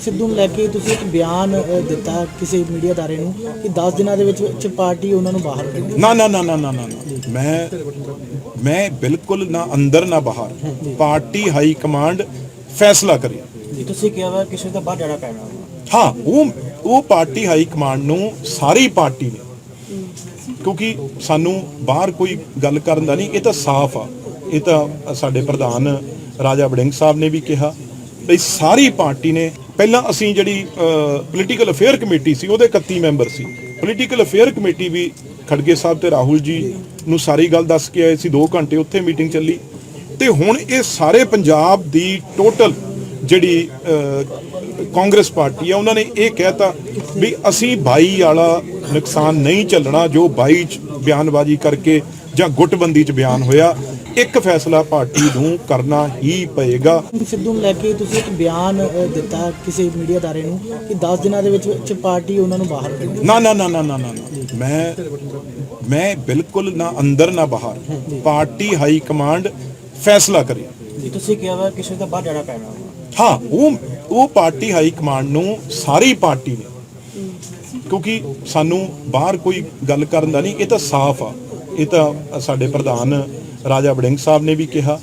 ਸਿੱਧੂ ਨੂੰ ਲੈ ਕੇ ਤੁਸੀਂ ਇੱਕ ਬਿਆਨ ਅ, ਦਿੱਤਾ ਕਿਸੇ ਮੀਡੀਆ ਅਦਾਰੇ ਨੂੰ ਕਿ 10 ਦਿਨਾਂ ਦੇ ਵਿੱਚ ਵਿੱਚ ਪਾਰਟੀ ਉਹਨਾਂ ਨੂੰ ਬਾਹਰ ਕੱਢੇ। ਨਾ ਨਾ ਨਾ ਨਾ ਨਾ ਨਾ ਨਾ। ਮੈਂ ਮੈਂ ਬਿਲਕੁਲ ਨਾ ਅੰਦਰ ਨਾ ਬਾਹਰ। ਪਾਰਟੀ ਹਾਈ ਕਮਾਂਡ ਫੈਸਲਾ ਕਰੇ। ਤੁਸੀਂ ਕਿਹਾ ਵਾ ਕਿਸੇ ਦਾ ਬਾਹਰ ਜਾਣਾ ਪੈਣਾ ਹਾਂ ਉਹ ਉਹ ਪਾਰਟੀ ਹਾਈ ਕਮਾਂਡ ਨੂੰ ਸਾਰੀ ਪਾਰਟੀ ਨੇ। ਕਿਉਂਕਿ ਸਾਨੂੰ ਬਾਹਰ ਕੋਈ ਗੱਲ ਕਰਨ ਦਾ ਨਹੀਂ ਇਹ ਤਾਂ ਸਾਫ਼ ਆ। ਇਹ ਤਾਂ ਸਾਡੇ ਪ੍ਰਧਾਨ ਰਾਜਾ ਵੜਿੰਗ ਸਾਹਿਬ ਨੇ ਵੀ ਕਿਹਾ ਬਈ ਸਾਰੀ ਪਾਰਟੀ ਨੇ ਪਹਿਲਾਂ ਅਸੀਂ ਜਿਹੜੀ ਪੋਲੀਟੀਕਲ ਅਫੇਅਰ ਕਮੇਟੀ ਸੀ, ਉਹਦੇ 31 ਮੈਂਬਰ ਸੀ। ਪੋਲੀਟੀਕਲ ਅਫੇਅਰ ਕਮੇਟੀ ਵੀ ਖੜਗੇ ਸਾਹਿਬ ਤੇ ਰਾਹੁਲ ਜੀ ਨੂੰ ਸਾਰੀ ਗੱਲ ਦੱਸ ਕੇ ਆਏ ਸੀ 2 ਘੰਟੇ ਉੱਥੇ ਮੀਟਿੰਗ ਚੱਲੀ। ਤੇ ਹੁਣ ਇਹ ਸਾਰੇ ਪੰਜਾਬ ਦੀ ਟੋਟਲ ਜਿਹੜੀ ਕਾਂਗਰਸ ਪਾਰਟੀ ਆ, ਉਹਨਾਂ ਨੇ ਇਹ ਕਹਿਤਾ ਵੀ ਅਸੀਂ ਬਾਈ ਵਾਲਾ ਨੁਕਸਾਨ ਨਹੀਂ ਚੱਲਣਾ ਜੋ ਬਾਈ ਚ ਬਿਆਨਬਾਜ਼ੀ ਕਰਕੇ ਜਾਂ ਗੁੱਟਬੰਦੀ ਚ ਬਿਆਨ ਹੋਇਆ ਇੱਕ ਫੈਸਲਾ ਪਾਰਟੀ ਨੂੰ ਕਰਨਾ ਹੀ ਪਏਗਾ। ਸਿੱਧੂ ਨੂੰ ਲੈ ਕੇ ਤੁਸੀਂ ਇੱਕ ਬਿਆਨ ਦਿੱਤਾ ਕਿਸੇ ਮੀਡੀਆ ਅਦਾਰੇ ਨੂੰ ਕਿ 10 ਦਿਨਾਂ ਦੇ ਵਿੱਚ ਵਿੱਚ ਪਾਰਟੀ ਉਹਨਾਂ ਨੂੰ ਬਾਹਰ ਕੱਢੇ ਨਾ ਨਾ ਨਾ ਨਾ ਨਾ ਨਾ। ਮੈਂ ਮੈਂ ਬਿਲਕੁਲ ਨਾ ਅੰਦਰ ਨਾ ਬਾਹਰ। ਪਾਰਟੀ ਹਾਈ ਕਮਾਂਡ ਫੈਸਲਾ ਕਰੇ। ਤੁਸੀਂ ਕਿਹਾ ਵਾ ਕਿਸੇ ਦਾ ਬਾਹਰ ਜਾਣਾ ਪੈਣਾ ਹਾਂ ਉਹ ਉਹ ਪਾਰਟੀ ਹਾਈ ਕਮਾਂਡ ਨੂੰ ਸਾਰੀ ਪਾਰਟੀ ਨੇ। ਕਿਉਂਕਿ ਸਾਨੂੰ ਬਾਹਰ ਕੋਈ ਗੱਲ ਕਰਨ ਦਾ ਨਹੀਂ ਇਹ ਤਾਂ ਸਾਫ਼ ਆ। ਇਹ ਤਾਂ ਸਾਡੇ ਪ੍ਰਧਾਨ ਰਾਜਾ ਵੜਿੰਗ ਸਾਹਿਬ ਨੇ ਵੀ ਕਿਹਾ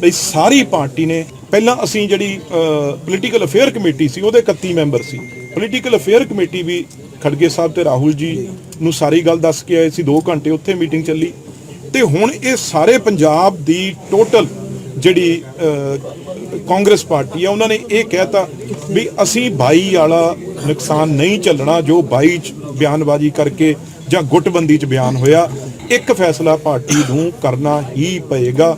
ਬਈ ਸਾਰੀ ਪਾਰਟੀ ਨੇ, ਪਹਿਲਾਂ ਅਸੀਂ ਜਿਹੜੀ ਪੋਲੀਟੀਕਲ ਅਫੇਅਰ ਕਮੇਟੀ ਸੀ, ਉਹਦੇ 31 ਮੈਂਬਰ ਸੀ। ਪੋਲੀਟੀਕਲ ਅਫੇਅਰ ਕਮੇਟੀ ਵੀ ਖੜਗੇ ਸਾਹਿਬ ਤੇ ਰਾਹੁਲ ਜੀ ਨੂੰ ਸਾਰੀ ਗੱਲ ਦੱਸ ਕੇ ਆਏ ਸੀ 2 ਘੰਟੇ ਉੱਥੇ ਮੀਟਿੰਗ ਚੱਲੀ। ਤੇ ਹੁਣ ਇਹ ਸਾਰੇ ਪੰਜਾਬ ਦੀ ਟੋਟਲ ਜਿਹੜੀ ਕਾਂਗਰਸ ਪਾਰਟੀ ਆ, ਉਹਨਾਂ ਨੇ ਇਹ ਕਹਿਤਾ ਵੀ ਅਸੀਂ ਬਾਈ ਵਾਲਾ ਨੁਕਸਾਨ ਨਹੀਂ ਚੱਲਣਾ ਜੋ ਬਾਈ ਚ ਬਿਆਨਬਾਜ਼ੀ ਕਰਕੇ ਜਾਂ ਗੁੱਟਬੰਦੀ ਚ ਬਿਆਨ ਹੋਇਆ ਇੱਕ ਫੈਸਲਾ ਪਾਰਟੀ ਨੂੰ ਕਰਨਾ ਹੀ ਪਏਗਾ।